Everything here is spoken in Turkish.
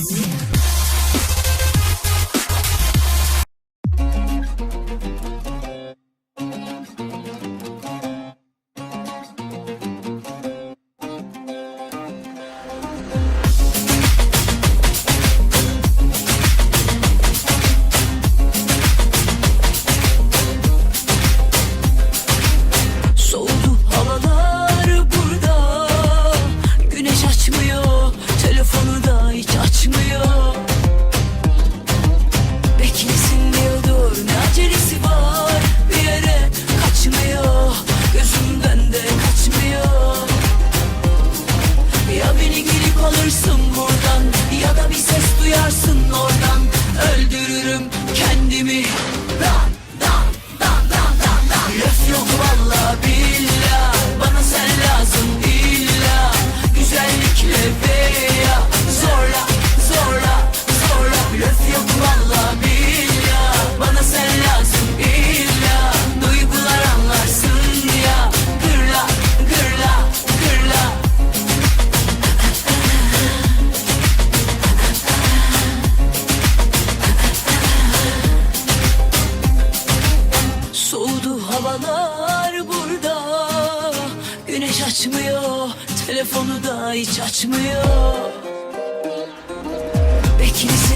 Music. var burada. Güneş açmıyor Telefonu da hiç açmıyor. Beklesin